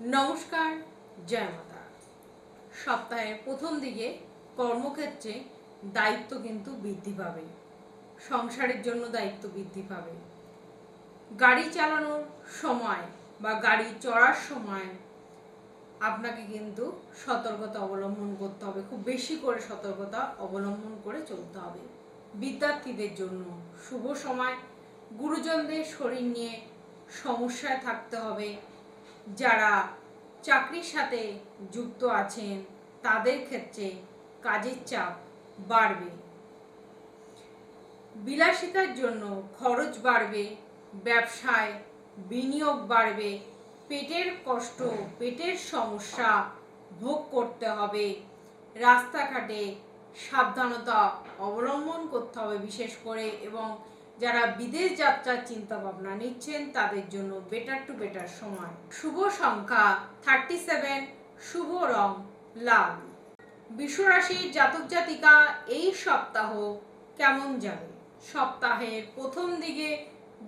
নমস্কার, জয় মাতা। সপ্তাহের প্রথম দিকে কর্মক্ষেত্রে দায়িত্ব কিন্তু বৃদ্ধি পাবে। সংসারের জন্য দায়িত্ব বৃদ্ধি পাবে। গাড়ি চালানোর সময় বা গাড়ি চড়ার সময় আপনাকে কিন্তু সতর্কতা অবলম্বন করতে হবে, খুব বেশি করে সতর্কতা অবলম্বন করে চলতে হবে। বিদ্যার্থীদের জন্য শুভ সময়। গুরুজনদের শরীর নিয়ে সমস্যায় থাকতে হবে। যারা চাকরির সাথে যুক্ত আছেন, তাদের ক্ষেত্রে কাজের চাপ বাড়বে। বিলাসিতার জন্য খরচ বাড়বে, ব্যবসায় বিনিয়োগ বাড়বে, পেটের কষ্ট, পেটের সমস্যা ভোগ করতে হবে, রাস্তাঘাটে সাবধানতা অবলম্বন করতে হবে বিশেষ করে এবং যারা বিদেশ যাত্রার চিন্তা ভাবনা নিচ্ছেন, তাদের জন্য বেটার টু বেটার সময়। শুভ সংখ্যা থার্টি সেভেন শুভ রং লাল। বিশ্বরাশির জাতক জাতিকা, এই সপ্তাহ কেমন যাবে? সপ্তাহের প্রথম দিকে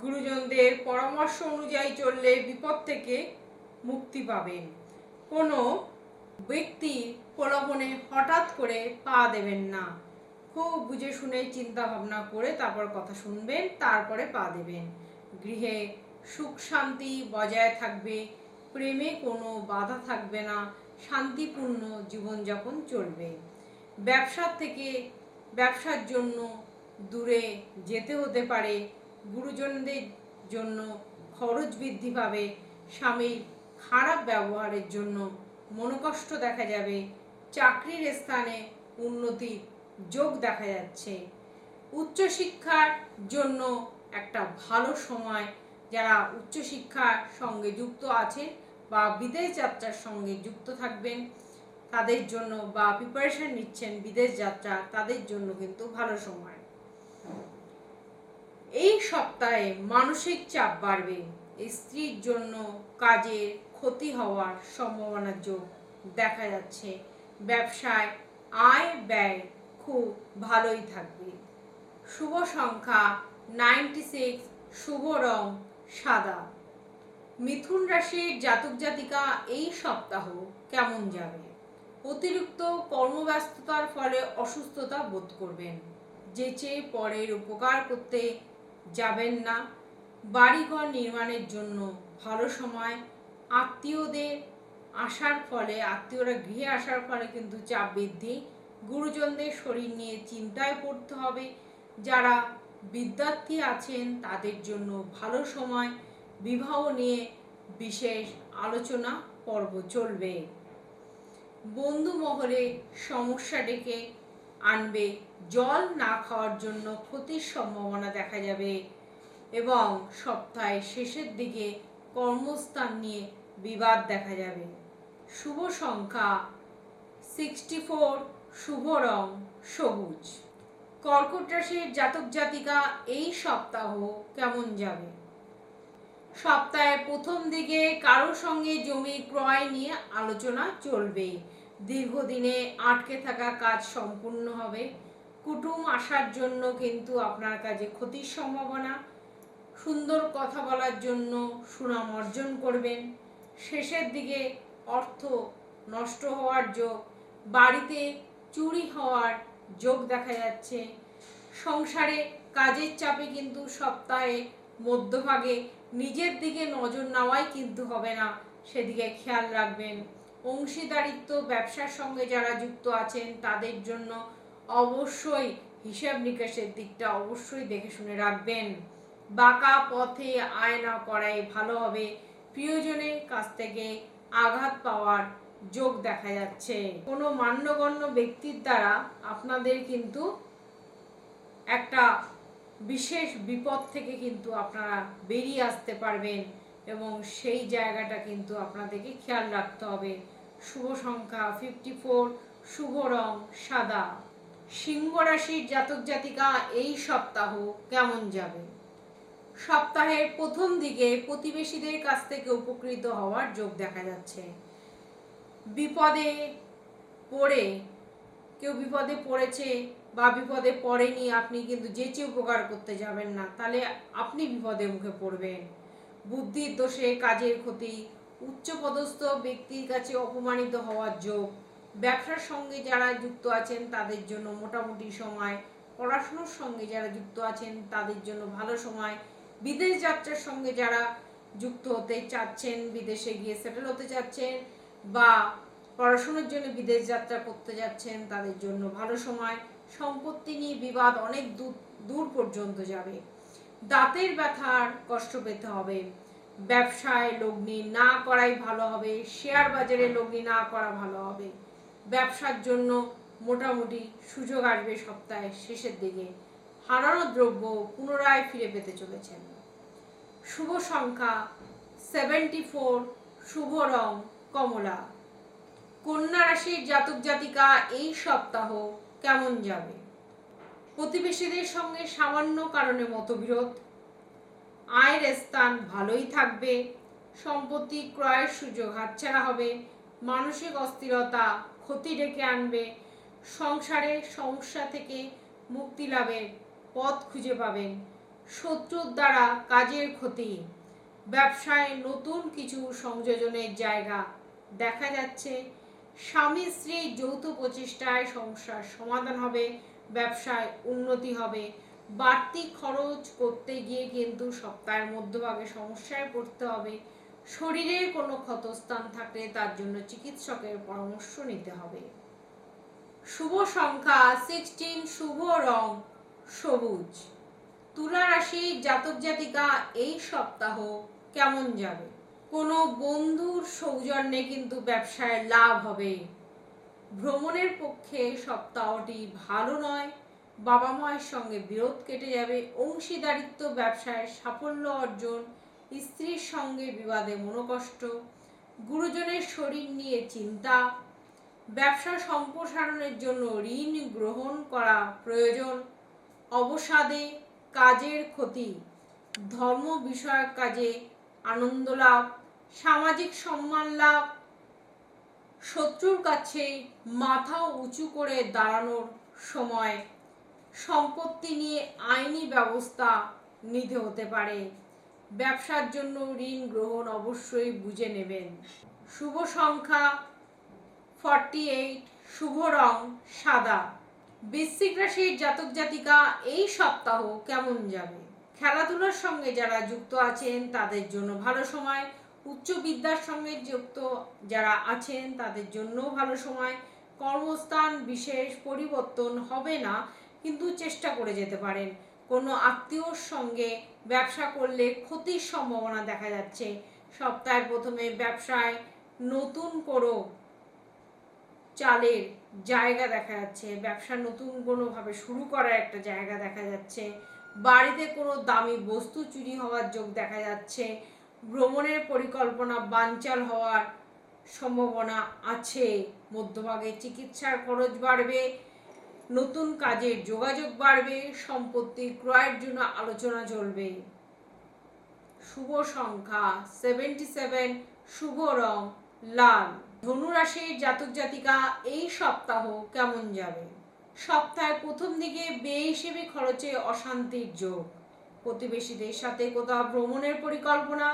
গুরুজনদের পরামর্শ অনুযায়ী চললে বিপদ থেকে মুক্তি পাবেন। কোনো ব্যক্তি প্রলোভনে হঠাৎ করে পা দেবেন না। খুব বুঝে শুনে চিন্তা ভাবনা করে তারপর কথা শুনবেন, তারপরে পা দেবেন। গৃহে সুখ শান্তি বজায় থাকবে, প্রেমে কোনো বাধা থাকবে না, শান্তিপূর্ণ জীবনযাপন চলবে। ব্যবসার থেকে, ব্যবসার জন্য দূরে যেতে হতে পারে, গুরুজনদের জন্য খরচ বৃদ্ধি পাবে, স্বামীর খারাপ ব্যবহারের জন্য মনোকষ্ট দেখা যাবে, চাকরির স্থানে উন্নতির যোগ দেখা যাচ্ছে। উচ্চশিক্ষার জন্য একটা ভালো সময় যারা উচ্চশিক্ষার সঙ্গে যুক্ত আছেন বা বিদেশ যাত্রার সঙ্গে যুক্ত থাকবেন, তাদের জন্য বা প্রিপারেশন নিচ্ছেন বিদেশ যাত্রা, তাদের জন্য কিন্তু ভালো সময়। এই সপ্তাহে মানসিক চাপ বাড়বে। স্ত্রীর জন্য কাজের ক্ষতি হওয়ার সম্ভাবনার যোগ দেখা যাচ্ছে। ব্যবসায় আয় ব্যয় খুব ভালোই থাকবে। শুভ সংখ্যা নাইনটি সিক্স শুভ রং সাদা। মিথুন রাশির জাতক জাতিকা এই সপ্তাহ কেমন যাবে? অতিরিক্ত কর্মব্যস্ততার ফলে অসুস্থতা বোধ করবেন। যেচে পরের উপকার করতে যাবেন না। বাড়িঘর নির্মাণের জন্য ভালো সময়। আত্মীয়দের আসার ফলে, আত্মীয়রা গৃহে আসার ফলে কিন্তু চাপ বৃদ্ধি গুরুজনদের শরীর নিয়ে চিন্তায় পড়তে হবে। যারা বিদ্যার্থী আছেন, তাদের জন্য ভালো সময়, বিবাহ নিয়ে বিশেষ আলোচনা পর্ব চলবে। বন্ধু মহলে সমস্যা ডেকে আনবে, জল না খাওয়ার জন্য ক্ষতির সম্ভাবনা দেখা যাবে এবং সপ্তাহের শেষের দিকে কর্মস্থান নিয়ে বিবাদ দেখা যাবে। শুভ সংখ্যা সিক্সটি ফোর শুভ রং সবুজ। কর্কট রাশির জাতক জাতিকা এই সপ্তাহ কেমন যাবে? সপ্তাহের প্রথম দিকে কারোর সঙ্গে জমি ক্রয় নিয়ে আলোচনা চলবে। দীর্ঘদিনে আটকে থাকা কাজ সম্পূর্ণ হবে। কুটুম আসার জন্য কিন্তু আপনার কাজে ক্ষতির সম্ভাবনা। সুন্দর কথা বলার জন্য সুনাম অর্জন করবেন। শেষের দিকে অর্থ নষ্ট হওয়ার যোগ। বাড়িতে চুরি হওয়ার যোগ দেখা যাচ্ছে। সংসারে কাজের চাপে কিন্তু সপ্তাহে মধ্যভাগে নিজের দিকে নজর নেওয়াই কিন্তু হবে না। সেদিকে খেয়াল রাখবেন। অংশীদারিত্ব, ব্যবসার সঙ্গে যারা যুক্ত আছেন, তাদের জন্য অবশ্যই হিসাব নিকাশের দিকটা অবশ্যই দেখে শুনে রাখবেন। বাঁকা পথে আয় না করাই ভালো হবে। প্রিয়জনের কাছ থেকে আঘাত পাওয়ার যোগ দেখা যাচ্ছে। কোনো মান্যগণ্য ব্যক্তির দ্বারা আপনাদের কিন্তু একটা বিশেষ বিপদ থেকে কিন্তু আপনারা বেরিয়ে আসতে পারবেন এবং সেই জায়গাটা কিন্তু আপনাদেরকে খেয়াল রাখতে হবে। শুভ সংখ্যা ফিফটি ফোর শুভ রং সাদা। সিংহ রাশির জাতক জাতিকা এই সপ্তাহ কেমন যাবে? সপ্তাহের প্রথম দিকে প্রতিবেশীদের কাছ থেকে উপকৃত হওয়ার যোগ দেখা যাচ্ছে। বিপদে পড়ে, কেউ বিপদে পড়েছে বা বিপদে পড়েনি, আপনি কিন্তু যেচে উপকার করতে যাবেন না, তাহলে আপনি বিপদের মুখে পড়বেন। বুদ্ধির দোষে, কাজের ক্ষতি, উচ্চপদস্থ ব্যক্তির কাছে অপমানিত হওয়ার যোগ, ব্যবসার সঙ্গে যারা যুক্ত আছেন, তাদের জন্য মোটামুটি সময়, পড়াশুনোর সঙ্গে যারা যুক্ত আছেন, তাদের জন্য ভালো সময়, বিদেশ যাত্রার সঙ্গে যারা যুক্ত হতে চাচ্ছেন, বিদেশে গিয়ে সেটেল হতে চাচ্ছেন বা পড়াশোনার জন্য বিদেশ যাত্রা করতে যাচ্ছেন, তাদের জন্য ভালো সময়, সম্পত্তি নিয়ে বিবাদ অনেক দূর দূর পর্যন্ত যাবে। দাঁতের ব্যথার কষ্ট পেতে হবে। ব্যবসায় লগ্নি না করাই ভালো হবে, শেয়ার বাজারে লগ্নি না করা ভালো হবে। ব্যবসার জন্য মোটামুটি সুযোগ আসবে সপ্তাহের শেষের দিকে। হারানো দ্রব্য পুনরায় ফিরে পেতে চলেছেন। শুভ সংখ্যা সেভেন্টি ফোর শুভ রং কমলা। কন্যা রাশির জাতক জাতিকা এই সপ্তাহ কেমন যাবে? প্রতিবেশীদের সঙ্গে সামান্য কারণে মতবিরোধ। আয়ের স্থান ভালোই থাকবে। সম্পত্তি ক্রয়ের সুযোগ হাতছাড়া হবে। মানসিক অস্থিরতা ক্ষতি ডেকে আনবে। সংসারে সমস্যা থেকে মুক্তি লাভের পথ খুঁজে পাবেন শত্রুর দ্বারা কাজের ক্ষতি। ব্যবসায় নতুন কিছু সংযোজনের জায়গা দেখা যাচ্ছে স্বামী স্ত্রী যৌথ প্রচেষ্টায় সমস্যার সমাধান হবে, ব্যবসায় উন্নতি হবে। বাড়তি খরচ করতে গিয়ে কিন্তু সপ্তাহের মধ্যভাগে সমস্যায় পড়তে হবে। শরীরের কোনো ক্ষতস্থান থাকলে তার জন্য চিকিৎসকের পরামর্শ নিতে হবে। শুভ সংখ্যা সিক্সটিন শুভ রং সবুজ। তুলা রাশি জাতক জাতিকা এই সপ্তাহ কেমন যাবে? কোনো বন্ধুর সৌজন্যে কিন্তু ব্যবসায় লাভ হবে। ভ্রমণের পক্ষে সপ্তাহটি ভালো নয় বাবা মায়ের সঙ্গে বিরোধ কেটে যাবে, অংশীদারিত্ব, ব্যবসায় সাফল্য অর্জন, স্ত্রীর সঙ্গে বিবাদে মনোকষ্ট, গুরুজনের শরীর নিয়ে চিন্তা, ব্যবসা সম্প্রসারণের জন্য ঋণ গ্রহণ করা প্রয়োজন, অবসাদে কাজের ক্ষতি, ধর্ম বিষয়ক কাজে আনন্দ লাভ, সামাজিক সম্মান লাভ। শত্রুর কাছে মাথা উঁচু করে দাঁড়ানোর সময় সম্পত্তি নিয়ে আইনি ব্যবস্থা নিতে হতে পারে। ব্যবসার জন্য ঋণ গ্রহণ অবশ্যই বুঝে নেবেন। শুভ সংখ্যা ফর্টি এইট শুভ রং সাদা। বৃশ্চিক রাশির জাতক জাতিকা এই সপ্তাহ কেমন যাবে? খেলাধুলার সঙ্গে যারা যুক্ত আছেন, তাদের জন্য ভালো সময়। উচ্চ বিদ্যার সঙ্গে যুক্ত যারা আছেন, তাদের জন্য ভালো সময়। কর্মস্থান বিশেষ পরিবর্তন হবে না, কিন্তু চেষ্টা করে যেতে পারেন। কোনো আত্মীয়র সঙ্গে ব্যবসা করলে ক্ষতির সম্ভাবনা দেখা যাচ্ছে। সপ্তাহের প্রথমে ব্যবসায় নতুন কোনো চালের জায়গা দেখা যাচ্ছে। ব্যবসা নতুন কোনোভাবে শুরু করার একটা জায়গা দেখা যাচ্ছে। বাড়িতে কোনো দামি বস্তু চুরি হওয়ার যোগ দেখা যাচ্ছে। ভ্রমণের পরিকল্পনা বানচাল হওয়ার সম্ভাবনা আছে। মধ্যভাগে চিকিৎসার খরচ বাড়বে, নতুন কাজের যোগাযোগ বাড়বে, সম্পত্তি ক্রয়ের জন্য আলোচনা চলবে। শুভ সংখ্যা সেভেন্টি সেভেন শুভ রং, লাল। ধনুরাশির জাতক জাতিকা এই সপ্তাহ কেমন যাবে? সপ্তাহের প্রথম দিকে বেহিসেবি খরচে অশান্তির যোগ। প্রতিবেশীদের সাথে কোথাও ভ্রমণের পরিকল্পনা,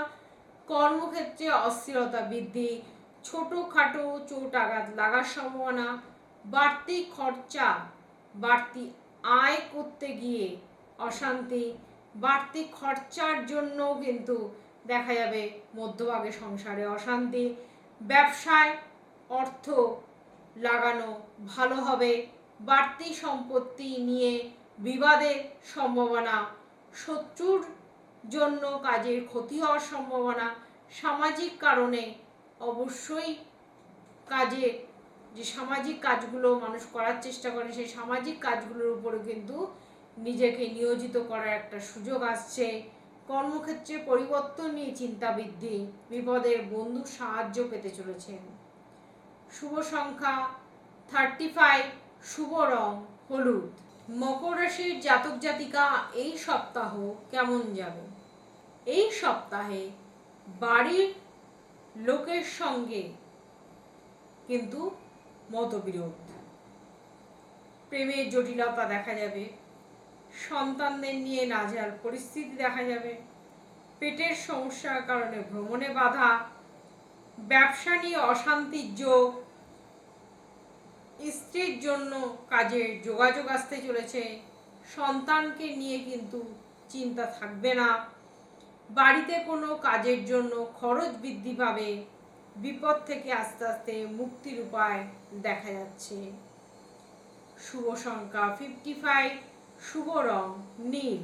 কর্মক্ষেত্রে অস্থিরতা বৃদ্ধি, ছোটোখাটো চোট আঘাত লাগার সম্ভাবনা, বাড়তি খরচা, বাড়তি আয় করতে গিয়ে অশান্তি, বাড়তি খরচার জন্য কিন্তু দেখা যাবে মধ্যভাগে সংসারে অশান্তি। ব্যবসায় অর্থ লাগানো ভালো হবে। বাড়তি সম্পত্তি নিয়ে বিবাদের সম্ভাবনা, শত্রুর জন্য কাজের ক্ষতি হওয়ার সম্ভাবনা, সামাজিক কারণে অবশ্যই কাজে, যে সামাজিক কাজগুলো মানুষ করার চেষ্টা করে, সেই সামাজিক কাজগুলোর উপরে কিন্তু নিজেকে নিয়োজিত করার একটা সুযোগ আসছে। কর্মক্ষেত্রে পরিবর্তন নিয়ে চিন্তা বৃদ্ধি বিপদের বন্ধু সাহায্য পেতে চলেছেন। শুভ সংখ্যা থার্টি ফাইভ শুভ রং, হলুদ। মকর রাশির জাতক জাতিকা এই সপ্তাহ কেমন যাবে? এই সপ্তাহে বাড়ির লোকের সঙ্গে কিন্তু মতবিরোধ। প্রেমের জটিলতা দেখা যাবে। সন্তানদের নিয়ে নাজেহাল পরিস্থিতি দেখা যাবে। পেটের সমস্যার কারণে ভ্রমণে বাধা। ব্যবসা নিয়ে অশান্তির যোগ। স্ত্রীর জন্য কাজে যোগাযোগ আসতে চলেছে। সন্তানকে নিয়ে কিন্তু চিন্তা থাকবে না। বাড়িতে কোনো কাজের জন্য খরচ বৃদ্ধি পাবে। বিপদ থেকে আস্তে আস্তে মুক্তির উপায় দেখা যাচ্ছে। শুভ সংখ্যা ফিফটি ফাইভ শুভ রং নীল।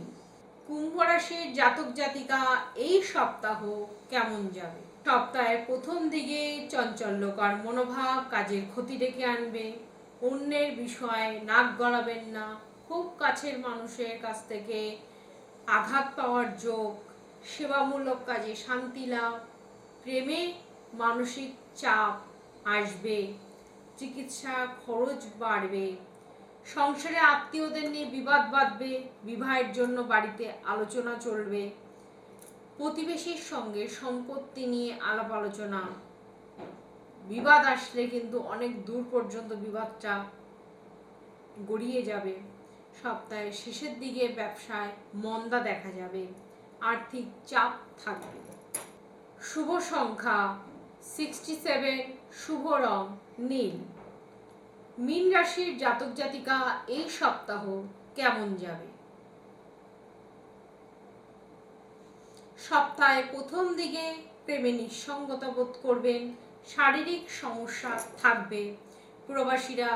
কুম্ভ রাশির জাতক জাতিকা এই সপ্তাহ কেমন যাবে? সপ্তাহের প্রথম দিকে চঞ্চল্যকর মনোভাব কাজের ক্ষতি ডেকে আনবে। অন্যের বিষয়ে নাক গড়াবেন না। খুব কাছের মানুষের কাছ থেকে আঘাত পাওয়ার যোগ, সেবামূলক কাজে শান্তি লাভ, প্রেমে মানসিক চাপ আসবে, চিকিৎসা খরচ বাড়বে, সংসারে আত্মীয়দের নিয়ে বিবাদ বাঁধবে, বিবাহের জন্য বাড়িতে আলোচনা চলবে, প্রতিবেশীর সঙ্গে সম্পত্তি নিয়ে আলাপ আলোচনা বিবাদ আসলে কিন্তু অনেক দূর পর্যন্ত বিবাদটা গড়িয়ে যাবে। সপ্তাহের শেষের দিকে ব্যবসায় মন্দা দেখা যাবে। আর্থিক চাপ থাকবে। শুভ সংখ্যা সিক্সটি সেভেন শুভ রং নীল। মীন রাশির জাতক জাতিকা এই সপ্তাহ কেমন যাবে? সপ্তাহে প্রথম দিকে প্রেমে নিঃসঙ্গতা বোধ করবেন। শারীরিক সমস্যা থাকবে। প্রবাসীরা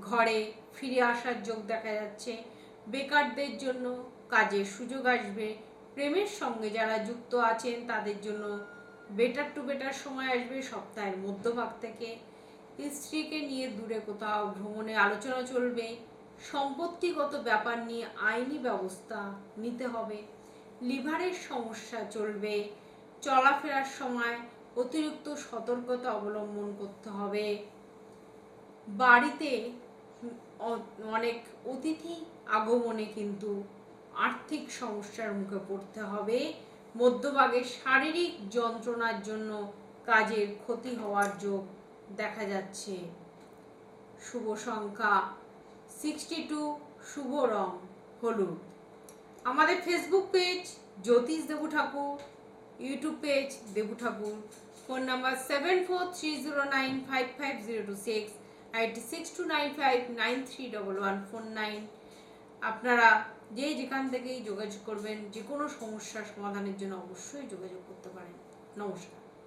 ঘরে ফিরে আসার যোগ দেখা যাচ্ছে। বেকারদের জন্য কাজের সুযোগ আসবে। প্রেমের সঙ্গে যারা যুক্ত আছেন, তাদের জন্য বেটার টু বেটার সময় আসবে সপ্তাহের মধ্যভাগ থেকে। স্ত্রীকে নিয়ে দূরে কোথাও ভ্রমণে আলোচনা চলবে। সম্পত্তিগত ব্যাপার নিয়ে আইনি ব্যবস্থা নিতে হবে। লিভারের সমস্যা চলবে। চলাফেরার সময় অতিরিক্ত সতর্কতা অবলম্বন করতে হবে। বাড়িতে অনেক অতিথি আগমনে কিন্তু আর্থিক সমস্যার মুখে পড়তে হবে। মধ্যভাগে শারীরিক যন্ত্রণার জন্য কাজের ক্ষতি হওয়ার যোগ দেখা যাচ্ছে। শুভ সংখ্যা সিক্সটি টু শুভ রং হলুদ। আমাদের Facebook page Jyotish Debu Thakur YouTube page Debu Thakur phone number seven four three zero nine five five zero two six eight six two nine five nine three double one four nine. আপনারা যেই যেখান থেকেই যোগাযোগ করবেন, যে কোনো সমস্যার সমাধানের জন্য অবশ্যই যোগাযোগ করতে পারেন। নমস্কার।